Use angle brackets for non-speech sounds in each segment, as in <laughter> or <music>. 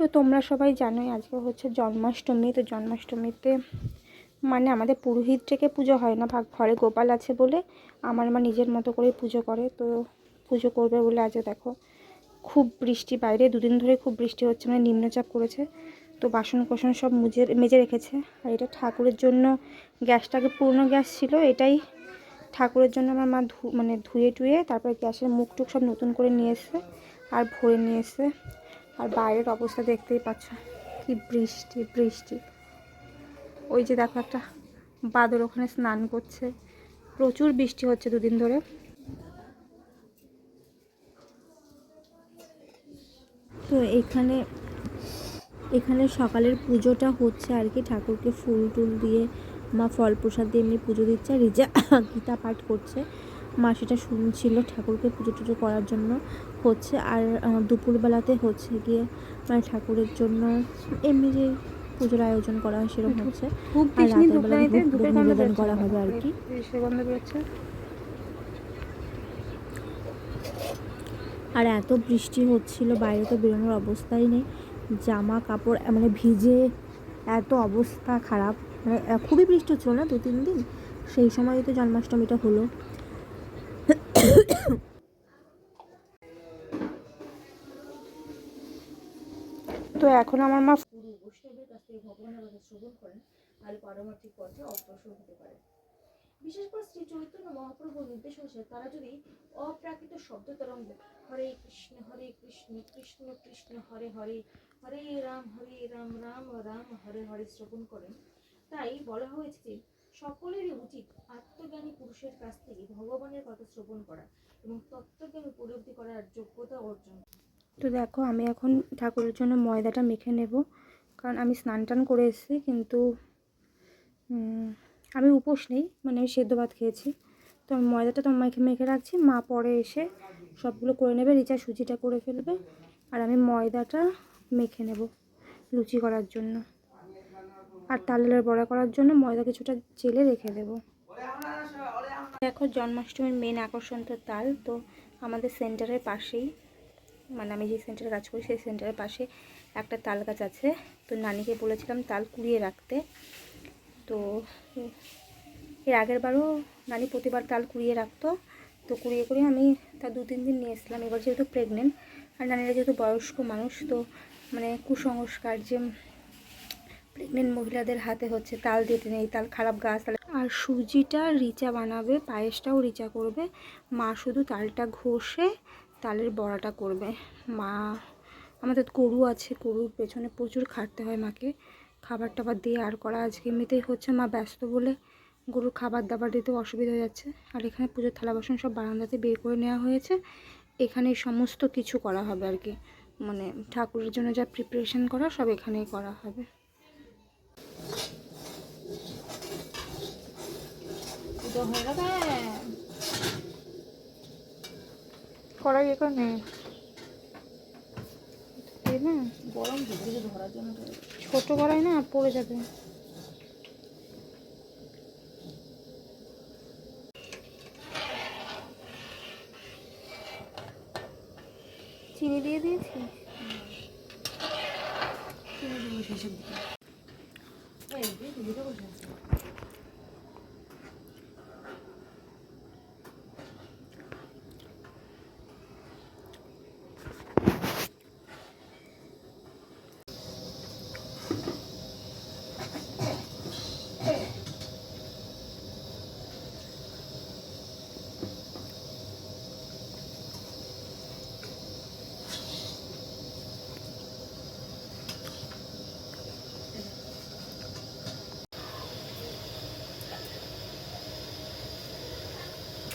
তো তোমরা সবাই জানোই আজকে হচ্ছে জন্মাষ্টমী, তো জন্মাষ্টমীতে মানে আমাদের পুরোহিত থেকে পুজো হয় না, ভাগ ঘরে গোপাল আছে বলে আমার মা নিজের মতো করে পুজো করে, তো পুজো করবে বলে আজও দেখো খুব বৃষ্টি বাইরে, দুদিন ধরে খুব বৃষ্টি হচ্ছে মানে নিম্নচাপ করেছে, তো বাসন কোসন সব মুজে মেজে রেখেছে, আর এটা ঠাকুরের জন্য গ্যাসটাকে পুরনো গ্যাস ছিল, এটাই ঠাকুরের জন্য আমার মা ধু মানে ধুয়ে টুয়ে তারপর গ্যাসের মুখ টুক সব নতুন করে নিয়ে এসে আর ভরে নিয়ে এসে আর বাইরের অবস্থা দেখতেই পাচ্ছ। কি বৃষ্টি বৃষ্টি। ওই যে দেখো একটা বাদর ওখানে স্নান করছে। প্রচুর বৃষ্টি হচ্ছে দুদিন ধরে। তো এখানে এখানে সকালের পুজোটা হচ্ছে আর কি। ঠাকুরকে ফুল টুল দিয়ে মা ফল প্রসাদ দিয়ে এমনি পুজো দিচ্ছে রিজা <coughs> গীতা পাঠ করছে। মা সেটা শুনছিল ঠাকুরকে পুজো টুজো করার জন্য। হচ্ছে আর দুপুরবেলাতে হচ্ছে গিয়ে মানে ঠাকুরের জন্য এমনি যে পুজোর আয়োজন করা হয় সেরকম হচ্ছে। আর রাতের বেলা নিবেদন করা হবে আর কি। আর এত বৃষ্টি হচ্ছিল বাইরে তো বেরোনোর অবস্থাই নেই। জামা কাপড় মানে ভিজে এত অবস্থা খারাপ। মানে খুবই বৃষ্টি হচ্ছিল না দু তিন দিন? সেই সময় তো জন্মাষ্টমীটা হলো। তো এখন আমার মা বিশেষ করে শ্রী চৈতন্য মহাপ্রভুর নির্দেশ তারা যদি অপ্রাকৃত শব্দ তরঙ্গ, হরে কৃষ্ণ হরে কৃষ্ণ কৃষ্ণ কৃষ্ণ, হরে হরে হরে রাম হরে রাম রাম রাম, হরে হরে শ্রবণ করেন, তাই বলা হয়েছে যে সকলেরই উচিত আত্মজ্ঞানী পুরুষের কাছ থেকে ভগবানের কথা শ্রবণ করা এবং তত্ত্বজ্ঞান উপলব্ধি করার যোগ্যতা অর্জন তো দেখো, আমি এখন ঠাকুরের জন্য ময়দাটা মেখে নেব। কারণ আমি স্নান টান করে এসেছি, কিন্তু আমি উপোস নেই মানে আমি সেদ্ধ ভাত খেয়েছি। তো আমি ময়দাটা তো মেখে মেখে রাখছি, মা পরে এসে সবগুলো করে নেবে, রিচা সুজিটা করে ফেলবে, আর আমি ময়দাটা মেখে নেব লুচি করার জন্য। আর তালের বড়া করার জন্য ময়দা কিছুটা জেলে রেখে দেবো। দেখো, জন্মাষ্টমীর মেন আকর্ষণ তো তাল, তো আমাদের সেন্টারের পাশেই মানে আমি যে সেন্টারে কাজ করি, সেই সেন্টারের পাশে একটা তাল গাছ আছে। তো নানিকে বলেছিলাম তাল কুড়িয়ে রাখতে। তো, এর আগের বারও নানি প্রতিবার তাল কুড়িয়ে রাখতো। তো কুড়িয়ে করে আমি তা দু, তিন দিন নিয়ে এসলাম এবার যেহেতু প্রেগনেন্ট আর নানিরা যেহেতু বয়স্ক মানুষ, তো মানে কুসংস্কার যে প্রেগনেন্ট মহিলাদের হাতে হচ্ছে, তাল দিতে নেই, তাল খারাপ গাছ, তাল আর সুজিটা রিচা বানাবে, পায়েসটাও রিচা করবে। মা শুধু তালটা ঘষে তালের বড়াটা করবে। মা, আমাদের গরু আছে, গরুর পেছনে প্রচুর খাটতে হয় মাকে। খাবার টাবার দিয়ে আর করা আজকে এমনিতেই হচ্ছে মা ব্যস্ত বলে গরুর খাবার দাবার দিতেও অসুবিধা হয়ে যাচ্ছে। আর এখানে পুজোর থালা বাসন সব বারান্দাতে বের করে নেওয়া হয়েছে। এখানে সমস্ত কিছু করা হবে আর কি। মানে ঠাকুরের জন্য যা প্রিপারেশন করা সব এখানেই করা হবে। হয়ে গেছে? কড়াই এখানে না গরম ধরার জন্য ছোট কড়াই না পড়ে যাবে। চিনি দিয়ে দিয়েছি? কিনে দিকে। দিয়ে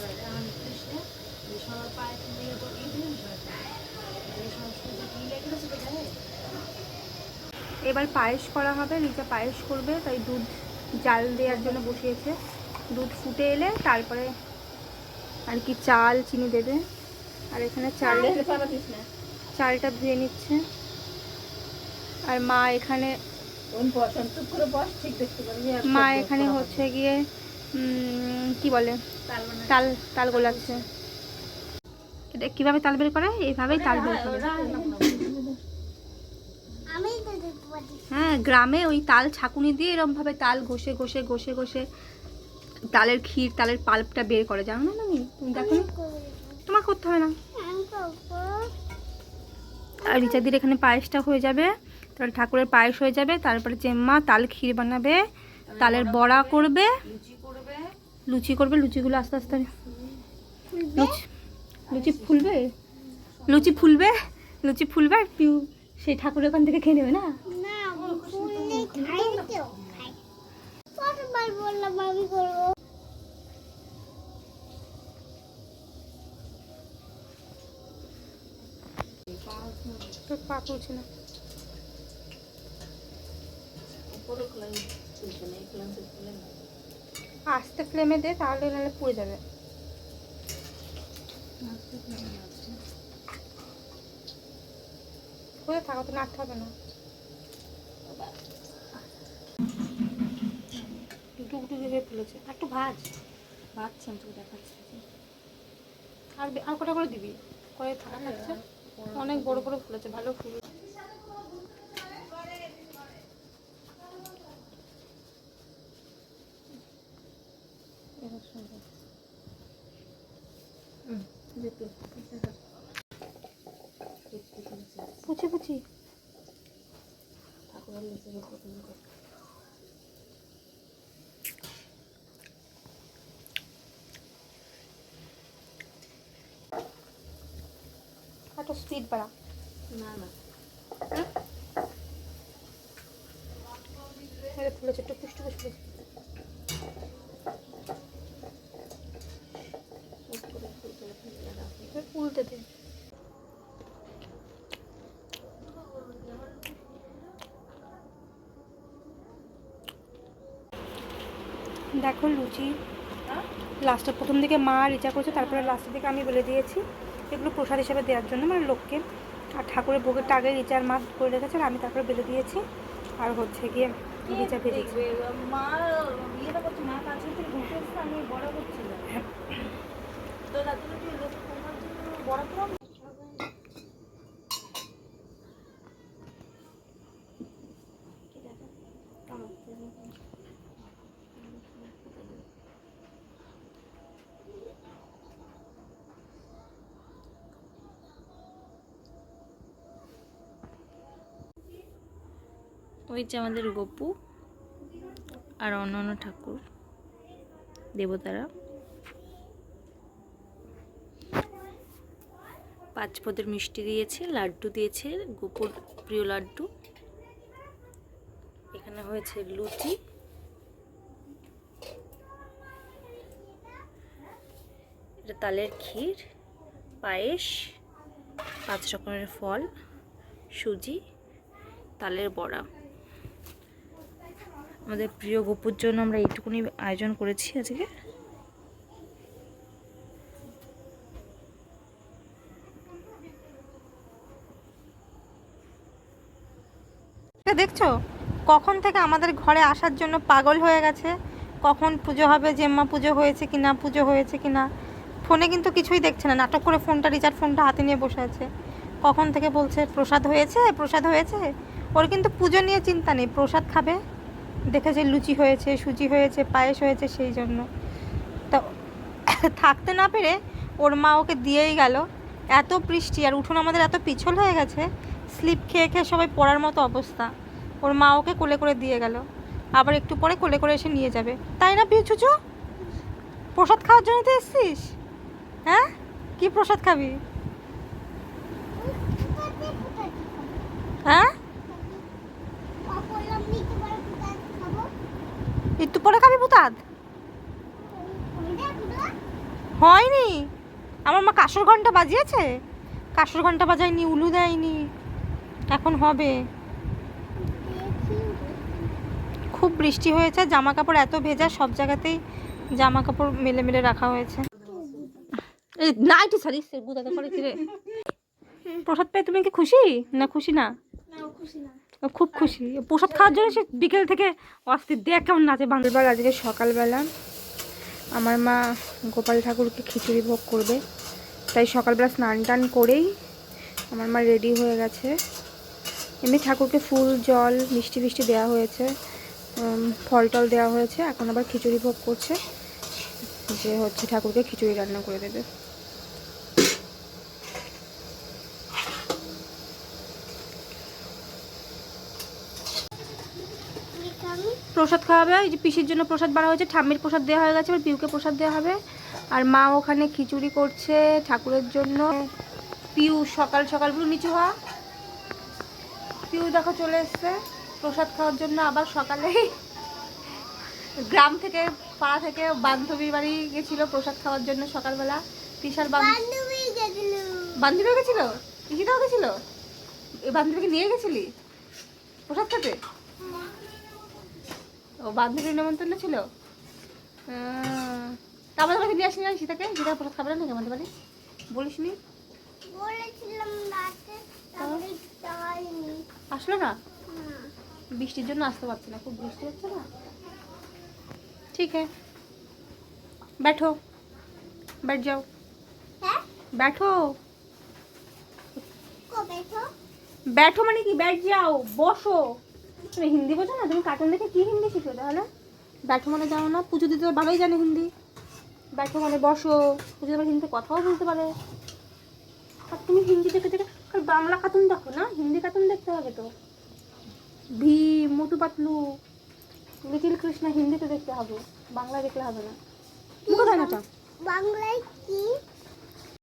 কৃষ্ণ সবার পায়ে তো এই এই সংস্কৃতি কি এবার পায়েস করা হবে রিচা পায়েস করবে তাই দুধ জাল দেওয়ার জন্য বসিয়েছে। দুধ ফুটে এলে তারপরে আর কি চাল চিনি দেবে। আর এখানে চাল চালটা ধুয়ে নিচ্ছে। আর মা এখানে মা এখানে হচ্ছে গিয়ে কি বলে? তাল তাল গোলাচ্ছে। এটা কীভাবে তাল বের করে এইভাবেই তাল বের করে হ্যাঁ, গ্রামে ওই তাল ছাকুনি দিয়ে এরমভাবে তাল ঘষে ঘষে ঘষে ঘষে তালের ক্ষীর তালের পাল্পটা বের করে। জানো না তুমি? তুমি দেখো? তোমার করতে হবে না। আর রিচাদির এখানে পায়েসটা হয়ে যাবে। তারপরে ঠাকুরের পায়েস হয়ে যাবে। তারপরে জেম্মা তাল ক্ষীর বানাবে তালের বড়া করবে লুচি করবে লুচিগুলো আস্তে আস্তে লুচি লুচি ফুলবে? লুচি ফুলবে? লুচি ফুলবে? আর পিউ সেই ঠাকুরের ওখান থেকে খেয়ে নেবে না? পা পড়ছে না। উপরে খোলা চলছে না এই ক্লাসে খুলে না আস্তে ফ্লেমে দে, তাহলে নাহলে পুড়ে যাবে। করে থাকা তো নাড়তে হবে না। আর আর কটা করে দিবি? করে থাকা থাকছে অনেক বড় বড় ফুলেছে, ভালো ফুল যেহেতু পুচি পুচি ঠাকুরের করো। একটু স্পিড বাড়া না না ফুলেছে একটু পুষ্টি পুষ্টি দে দেখো লুচি লাস্টে প্রথম দিকে মা রিচা করেছে তারপরে লাস্টের দিকে আমি বলে দিয়েছি এগুলো প্রসাদ হিসেবে দেওয়ার জন্য মানে লোককে আর ঠাকুরের ভোগেরটা আগে রিচার মা করে রেখেছে আর আমি তারপরে বেলে দিয়েছি আর হচ্ছে গিয়ে রিচা ভেজেছি। মা ইয়েটা করছে মা কাছে থেকে ঘুরতে আমি বড় করছিলাম তো রাত্রে ওই যে আমাদের গপু আর অন্য অন্য ঠাকুর দেবতারা। পাঁচ মিষ্টি দিয়েছে, লাড্ডু দিয়েছে গোপুর প্রিয় লাড্ডু। এখানে হয়েছে লুচি। এটা তালের ক্ষীর, পায়েস, পাঁচ রকমের ফল, সুজি, তালের বড়া। আমাদের প্রিয় গোপুর জন্য আমরা এইটুকুনি আয়োজন করেছি আজকে। দেখছ? কখন থেকে আমাদের ঘরে আসার জন্য পাগল হয়ে গেছে? কখন পুজো হবে, জেম্মা পুজো হয়েছে কি না পুজো হয়েছে কি না ফোনে কিন্তু কিছুই দেখছে না। নাটক করে ফোনটা, রিচার্জ ফোনটা হাতে নিয়ে বসে আছে। কখন থেকে বলছে, প্রসাদ হয়েছে? প্রসাদ হয়েছে? ওর কিন্তু পুজো নিয়ে চিন্তা নেই। প্রসাদ খাবে? দেখেছে লুচি হয়েছে, সুজি হয়েছে, পায়েস হয়েছে, সেই জন্য। তা <coughs> থাকতে না পেরে ওর মা ওকে দিয়েই গেল। এত বৃষ্টি, আর উঠোন আমাদের এত পিছল হয়ে গেছে। স্লিপ খেয়ে খেয়ে সবাই পড়ার মতো অবস্থা। ওর মা ওকে কোলে করে দিয়ে গেল। আবার একটু পরে কোলে করে এসে নিয়ে যাবে। তাই না পিউ চুচু? প্রসাদ খাওয়ার জন্য তো এসছিস? হ্যাঁ? কি প্রসাদ খাবি? হ্যাঁ? একটু পরে খাবি পুতাদ হয়নি। আমার মা কাশর ঘণ্টা বাজিয়েছে। কাশর ঘণ্টা বাজায়নি, উলু দেয়নি। এখন হবে দেখি খুব বৃষ্টি হয়েছে জামা কাপড় এত ভেজা সব জায়গাতেই জামা কাপড় মেলে মেলে রাখা হয়েছে। এই নাইটি সরি গুদাতে করে প্রসাদ পেয়ে তুমি কি খুশি? না খুশি না? খুব খুশি। প্রসাদ খাওয়ার জন্য সে বিকেল থেকে অস্থির। দেখ কেমন নাচে বাংলাবার আজকে সকালবেলা আমার মা গোপাল ঠাকুরকে খিচুড়ি ভোগ করবে। তাই সকালবেলা স্নান টান করেই আমার মা রেডি হয়ে গেছে। এমনি ঠাকুরকে ফুল জল মিষ্টি মিষ্টি দেওয়া হয়েছে। ফল টল দেওয়া হয়েছে। এখন আবার খিচুড়ি ভোগ করছে। যে হচ্ছে ঠাকুরকে খিচুড়ি রান্না করে দেবে। প্রসাদ খাওয়াবে। এই যে পিসির জন্য প্রসাদ বাড়া হয়েছে। ঠাম্মির প্রসাদ দেওয়া হয়ে গেছে। এবার পিউকে প্রসাদ দেওয়া হবে। আর মা ওখানে খিচুড়ি করছে ঠাকুরের জন্য। পিউ সকাল সকাল বলে নিচু হওয়া। পিউ দেখো চলে এসছে। প্রসাদ খাওয়ার জন্য আবার সকালে গ্রাম থেকে পাড়া থেকে বান্ধবীর বাড়ি গেছিল প্রসাদ খাওয়ার জন্য সকালবেলা। তিশার বান্ধবী বান্ধবী গেছিল। বান্ধবীও গেছিল? এই বান্ধবীকে নিয়ে গেছিলি? প্রসাদ খেতে? ও বান্ধবীর নেমন্তন্ন ছিল? তা আমাদের বাড়িতে নিয়ে আসিনি না সীতাকে সীতা প্রসাদ খাবে না নাকি আমাদের বাড়ি? বলিস নি বলেছিলাম রাতে আসলো না? বৃষ্টির জন্য আসতে পারছে না খুব বৃষ্টি হচ্ছে না ঠিক है बैठो बैठ जाओ হ্যাঁ बैठो কবে তো ব্যাঠো মানে কি ব্যাট যাও বসো তুমি হিন্দি বোঝো না তুমি কার্টুন দেখে কি হিন্দি শিখো তাহলে ব্যাঠো মানে জানো না পুজো দিতে তো ভালোই জানে হিন্দি ব্যাঠো মানে বসো পুজো দিতে হিন্দিতে কথাও বলতে পারে আর তুমি হিন্দি দেখে দেখে খালি বাংলা কার্টুন দেখো না হিন্দি কার্টুন দেখতে হবে তো ভীম মোটু পাতলু লিটিল কৃষ্ণা হিন্দিতে দেখতে হবে বাংলা দেখলে হবে না। বাংলায় কি?